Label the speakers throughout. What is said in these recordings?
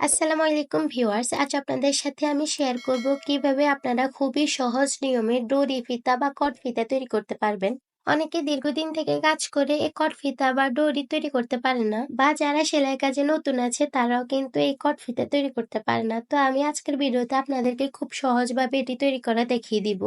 Speaker 1: আসসালামু আলাইকুম ভিউয়ার্স, আজ আপনাদের সাথে আমি শেয়ার করব কীভাবে আপনারা খুবই সহজ নিয়মে ডোরি ফিতা বা কট ফিতা তৈরি করতে পারবেন। অনেকে দীর্ঘদিন থেকে কাজ করে এই কট ফিতা বা ডোরি তৈরি করতে পারে না বা যারা সেলাই কাজে নতুন আছে তারাও কিন্তু এই কট ফিতা তৈরি করতে পারে না। তো আমি আজকের ভিডিওতে আপনাদেরকে খুব সহজভাবে এটি তৈরি করা দেখিয়ে দিব।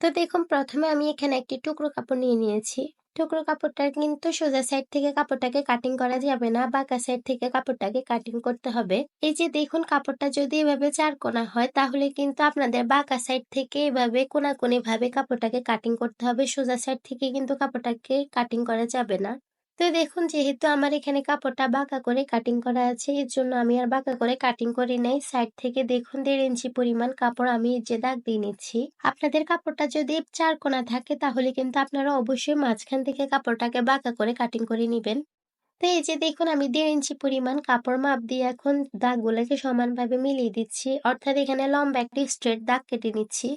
Speaker 1: তো দেখুন, প্রথমে আমি এখানে একটি টুকরো কাপড় নিয়ে নিয়েছি। টুকরো কাপড়টার কিন্তু সোজা সাইড থেকে কাপড়টাকে কাটিং করা যাবে না, বাঁকা সাইড থেকে কাপড়টাকে কাটিং করতে হবে। এই যে দেখুন কাপড়টা যদি এভাবে চার কোনা হয়, তাহলে কিন্তু আপনাদের বাঁকা সাইড থেকে এভাবে কোনা কোনি ভাবে কাপড়টাকে কাটিং করতে হবে, সোজা সাইড থেকে কিন্তু কাপড়টাকে কাটিং করা যাবে না। তো দেখুন, যেহেতু আমার এখানে কাপড়টা বাঁকা করে কাটিং করা আছে, এর জন্য আমি আর বাঁকা করে কাটিং করে নেই। সাইড থেকে দেখুন, দেড় ইঞ্চি পরিমাণ কাপড় আমি যে দাগ দিয়ে নিচ্ছি। আপনাদের কাপড়টা যদি চার কোনা থাকে, তাহলে কিন্তু আপনারা অবশ্যই মাঝখান থেকে কাপড়টাকে বাঁকা করে কাটিং করে নেবেন। তো এই যে দেখুন, আমি দেড় ইঞ্চি পরিমাণ কাপড় মাপ দিয়ে এখন দাগগুলোকে সমানভাবে মিলিয়ে দিচ্ছি। অর্থাৎ এখানে লম্বা একটি স্ট্রেট দাগ কেটে নিচ্ছি।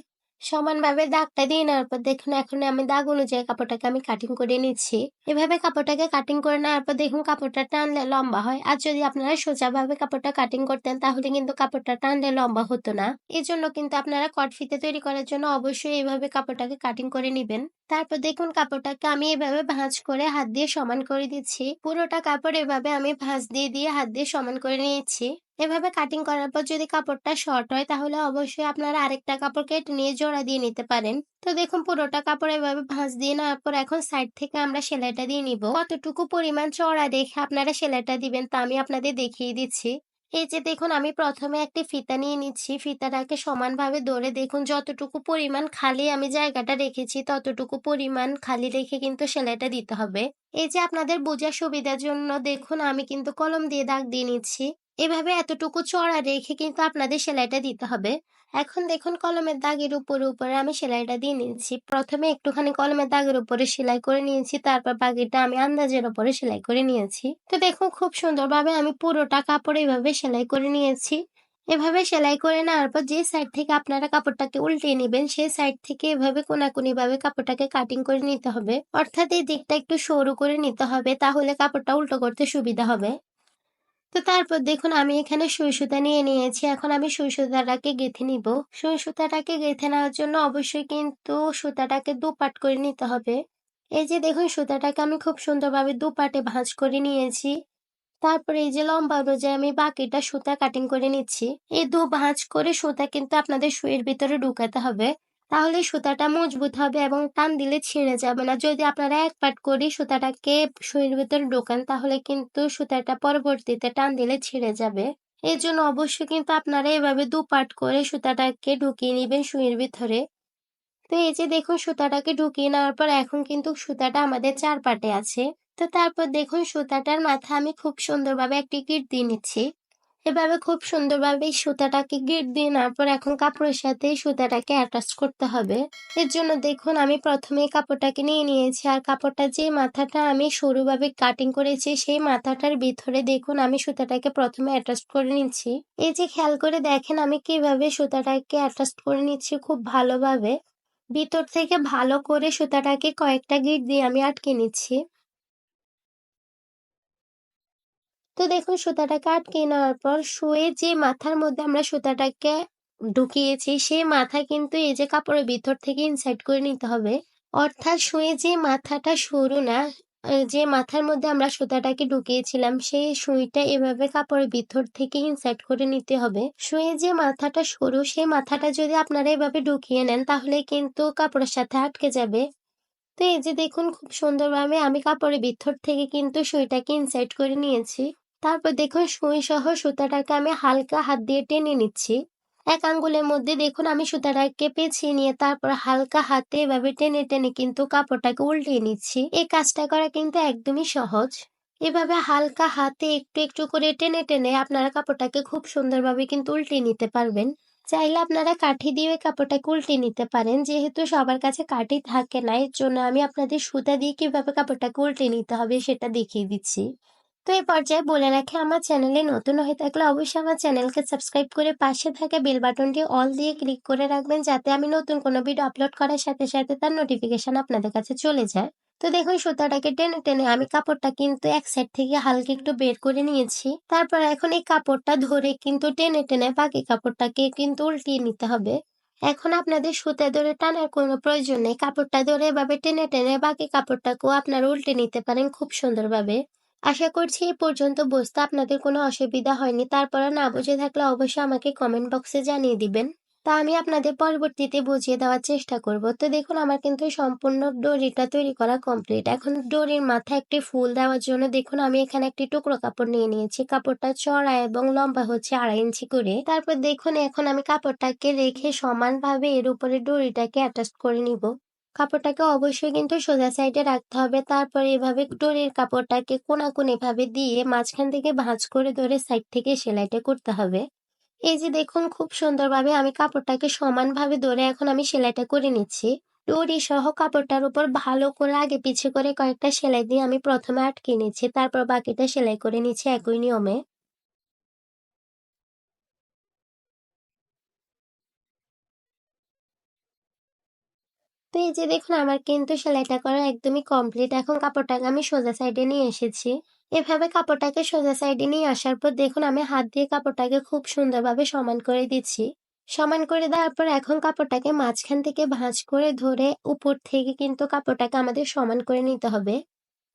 Speaker 1: সমানভাবে দাগটা দিয়ে নেওয়ার পর দেখুন এখন আমি দাগ অনুযায়ী কাপড়টাকে আমি কাটিং করে নিচ্ছি। এভাবে কাপড়টাকে কাটিং করে নেওয়ার পর দেখুন, কাপড়টা টানলে লম্বা হয়। আর যদি আপনারা সোজাভাবে কাপড়টা কাটিং করতেন, তাহলে কিন্তু কাপড়টা টানলে লম্বা হতো না। এজন্য জন্য কিন্তু আপনারা কট ফিতে তৈরি করার জন্য অবশ্যই এইভাবে কাপড়টাকে কাটিং করে নেবেন। তারপর দেখুন কাপড়টাকে আমি এভাবে ভাঁজ করে হাত দিয়ে সমান করে দিচ্ছি। পুরোটা কাপড় এভাবে আমি ভাঁজ দিয়ে দিয়ে হাত দিয়ে সমান করে নিয়েছি। এভাবে কাটিং করার পর যদি কাপড়টা শর্ট হয় তাহলে অবশ্যই আপনারা আরেকটা কাপড় কেটে নিয়ে জোড়া দিয়ে নিতে পারেন। তো দেখুন পুরোটা কাপড় এভাবে ভাঁজ দিয়ে নেওয়ার পর এখন সাইড থেকে আমরা সেলাইটা দিয়ে নিব। কতটুকু পরিমাণ চড়া দেখে আপনারা সেলাইটা দিবেন তা আমি আপনাদের দেখিয়ে দিচ্ছি। এই যে দেখুন, আমি প্রথমে একটি ফিতা নিয়ে নিচ্ছি। ফিতাটাকে সমানভাবে ধরে দেখুন, যতটুকু পরিমাণ খালি আমি জায়গাটা রেখেছি, ততটুকু পরিমাণ খালি রেখে কিন্তু সেলাইটা দিতে হবে। এই যে আপনাদের বোঝার সুবিধার জন্য দেখুন, আমি কিন্তু কলম দিয়ে দাগ দিয়ে নিচ্ছি। এভাবে এতটুকু চড়া রেখে কিন্তু আপনাদের সেলাইটা দিতে হবে। এখন দেখুন কলমের দাগের উপরে উপরে আমি সেলাইটা দিয়ে নিয়েছি। প্রথমে একটুখানি কলমের দাগের উপরে সেলাই করে নিয়েছি, তারপর বাকিটা আমি আন্দাজের উপরে সেলাই করে নিয়েছি। তো দেখুন খুব সুন্দরভাবে আমি পুরোটা কাপড় এইভাবে সেলাই করে নিয়েছি। এভাবে সেলাই করে নেওয়ার পর যে সাইড থেকে আপনারা কাপড়টাকে উল্টে নেবেন, সেই সাইড থেকে এভাবে কোনাকুনি ভাবে কাপড়টাকে কাটিং করে নিতে হবে। অর্থাৎ এই দিকটা একটু সরু করে নিতে হবে, তাহলে কাপড়টা উল্টো করতে সুবিধা হবে। তো তারপর দেখুন, আমি এখানে সুই সুতা নিয়ে নিয়েছি। এখন আমি সুই সুতাটাকে গেঁথে নিব। সুই সুতাটাকে গেঁথে নেওয়ার জন্য অবশ্যই কিন্তু সুতাটাকে দুপাট করে নিতে হবে। এই যে দেখুন সুতাটাকে আমি খুব সুন্দরভাবে দুপাটে ভাঁজ করে নিয়েছি। তারপরে এই যে লম্বা অনুযায়ী আমি বাকিটা সুতা কাটিং করে নিচ্ছি। এই দু ভাঁজ করে সুতা কিন্তু আপনাদের সুইয়ের ভিতরে ঢুকাতে হবে। তাহলে সুতাটা মজবুত হবে এবং টান দিলে ছিঁড়ে যাবে না। যদি আপনারা এক পাট করে সুতাটাকে সুইয়ের ভিতরে ঢোকান, তাহলে কিন্তু সুতাটা পরবর্তীতে টান দিলে ছিঁড়ে যাবে। এই জন্য অবশ্যই কিন্তু আপনারা এভাবে দু পাট করে সুতাটাকে ঢুকিয়ে নেবেন সুইয়ের ভিতরে। তো এই যে দেখুন, সুতাটাকে ঢুকিয়ে নেওয়ার পর এখন কিন্তু সুতাটা আমাদের চার পাটে আছে। তো তারপর দেখুন, সুতাটার মাথা আমি খুব সুন্দরভাবে একটি গিট দিয়ে নিচ্ছি। এভাবে খুব সুন্দরভাবে সুতাটাকে গিট দিয়ে নেওয়ার পর এখন কাপড়ের সাথে সুতাটাকে অ্যাটাচ করতে হবে। এর জন্য দেখুন, আমি প্রথমে কাপড়টাকে নিয়ে নিয়েছি আর কাপড়টা যে মাথাটা আমি সরুভাবে কাটিং করেছি, সেই মাথাটার ভিতরে দেখুন, আমি সুতাটাকে প্রথমে অ্যাটাচ করে নিচ্ছি। এই যে খেয়াল করে দেখেন, আমি কীভাবে সুতাটাকে অ্যাটাচ করে নিচ্ছি খুব ভালোভাবে। ভিতর থেকে ভালো করে সুতাটাকে কয়েকটা গিট দিয়ে আমি আটকে নিচ্ছি। তো দেখুন সুতাটাকে আটকে নেওয়ার পর শুয়ে যে মাথার মধ্যে আমরা সুতাটাকে ঢুকিয়েছি, সেই মাথা কিন্তু এই যে কাপড়ের ভিতর থেকে ইনসাইড করে নিতে হবে। অর্থাৎ শুয়ে যে মাথাটা সরু না যে মাথার মধ্যে আমরা সুতাটাকে ঢুকিয়েছিলাম, সেই সুইটা এভাবে কাপড়ের ভিতর থেকে ইনসাইড করে নিতে হবে। শুয়ে যে মাথাটা সরু, সেই মাথাটা যদি আপনারা এভাবে ঢুকিয়ে নেন, তাহলে কিন্তু কাপড়ের সাথে আটকে যাবে। তো এই যে দেখুন, খুব সুন্দরভাবে আমি কাপড়ের ভিতর থেকে কিন্তু সুইটাকে ইনসাইড করে নিয়েছি। তারপর দেখুন সুই সহ সুতাটাকে আমি হালকা হাত দিয়ে টেনে নিচ্ছি। এক আঙ্গুলের মধ্যে দেখুন আমি সুতাটাকে পেঁচিয়ে নিয়ে তারপর হালকা হাতে এভাবে টেনে টেনে কিন্তু কাপড়টাকে উল্টিয়ে নিচ্ছি। এই কাজটা করা কিন্তু একদমই সহজ। এভাবে হালকা হাতে একটু একটু করে টেনে টেনে আপনারা কাপড়টাকে খুব সুন্দরভাবে কিন্তু উল্টে নিতে পারবেন। চাইলে আপনারা কাঠি দিয়ে কাপড়টাকে উল্টে নিতে পারেন। যেহেতু সবার কাছে কাঠি থাকে না, এর জন্য আমি আপনাদের সুতা দিয়ে কীভাবে কাপড়টাকে উল্টে নিতে হবে সেটা দেখিয়ে দিচ্ছি। তো এই পর্যায়ে বলে রাখি, আমার চ্যানেলে নতুন হয়ে থাকলে অবশ্যই আমার চ্যানেলকে সাবস্ক্রাইব করে পাশে থাকা বেল বাটনটি অল দিয়ে ক্লিক করে রাখবেন, যাতে আমি নতুন কোনো ভিডিও আপলোড করার সাথে সাথে তার নোটিফিকেশন আপনাদের কাছে চলে যায়। তো দেখুন, সুতাটাকে টেনে টেনে আমি কাপড়টা কিন্তু এক সাইড থেকে হালকা একটু বের করে নিয়েছি। তারপর এখন এই কাপড়টা ধরে কিন্তু টেনে টেনে বাকি কাপড়টাকে কিন্তু উল্টিয়ে নিতে হবে। এখন আপনাদের সুতা ধরে টানার কোনো প্রয়োজন নেই। কাপড়টা ধরে এভাবে টেনে টেনে বাকি কাপড়টাকেও আপনারা উল্টে নিতে পারেন খুব সুন্দরভাবে। আশা করছি এই পর্যন্ত বুঝতে আপনাদের কোনো অসুবিধা হয়নি। তারপরে না বুঝে থাকলে অবশ্যই আমাকে কমেন্ট বক্সে জানিয়ে দিবেন। তা আমি আপনাদের পরবর্তীতে বুঝিয়ে দেওয়ার চেষ্টা করব। তো দেখুন, আমার কিন্তু সম্পূর্ণ ডোরিটা তৈরি করা কমপ্লিট এখন ডোরির মাথায় একটি ফুল দেওয়ার জন্য দেখুন, আমি এখানে একটি টুকরো কাপড় নিয়ে নিয়েছি। কাপড়টা চড়া এবং লম্বা হচ্ছে আড়াই ইঞ্চি করে। তারপর দেখুন, এখন আমি কাপড়টাকে রেখে সমানভাবে এর উপরে ডোরিটাকে অ্যাটাচ করে নিব। কাপড়টাকে অবশ্যই কিন্তু সোজা সাইডে রাখতে হবে। তারপর এভাবে ডোরির কাপড়টাকে কোনাকুনি ভাবে দিয়ে মাঝখান থেকে ভাঁজ করে ধরে সাইড থেকে সেলাইটা করতে হবে। এই যে দেখুন, খুব সুন্দরভাবে আমি কাপড়টাকে সমানভাবে ধরে এখন আমি সেলাইটা করে নিচ্ছি। ডোরি সহ কাপড়টার উপর ভালো করে আগে পিছে করে কয়েকটা সেলাই দিয়ে আমি প্রথমে আটকে নিচ্ছি, তারপর বাকিটা সেলাই করে নিচ্ছি একই নিয়মে। তো এই যে দেখুন, আমার কিন্তু সেলাইটা করা একদমই কমপ্লিট এখন কাপড়টাকে আমি সোজা সাইডে নিয়ে এসেছি। এভাবে কাপড়টাকে সোজা সাইডে নিয়ে আসার পর দেখুন, আমি হাত দিয়ে কাপড়টাকে খুব সুন্দরভাবে সমান করে দিচ্ছি। সমান করে দেওয়ার পর এখন কাপড়টাকে মাঝখান থেকে ভাঁজ করে ধরে উপর থেকে কিন্তু কাপড়টাকে আমাদের সমান করে নিতে হবে।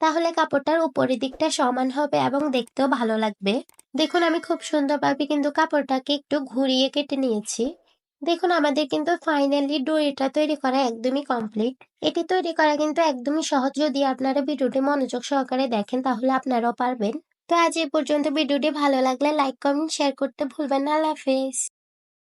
Speaker 1: তাহলে কাপড়টার উপরের দিকটা সমান হবে এবং দেখতেও ভালো লাগবে। দেখুন, আমি খুব সুন্দরভাবে কিন্তু কাপড়টাকে একটু ঘুরিয়ে কেটে নিয়েছি। দেখুন, আমাদের কিন্তু ফাইনালি ডোরিটা তৈরি করা একদমই কমপ্লিট এটি তৈরি করা কিন্তু একদমই সহজ। যদি আপনারা ভিডিওটি মনোযোগ সহকারে দেখেন, তাহলে আপনারাও পারবেন। তো আজ এই পর্যন্ত ভিডিওটি ভালো লাগলে লাইক কমেন্ট শেয়ার করতে ভুলবেন না। আল্লাহ হাফেজ।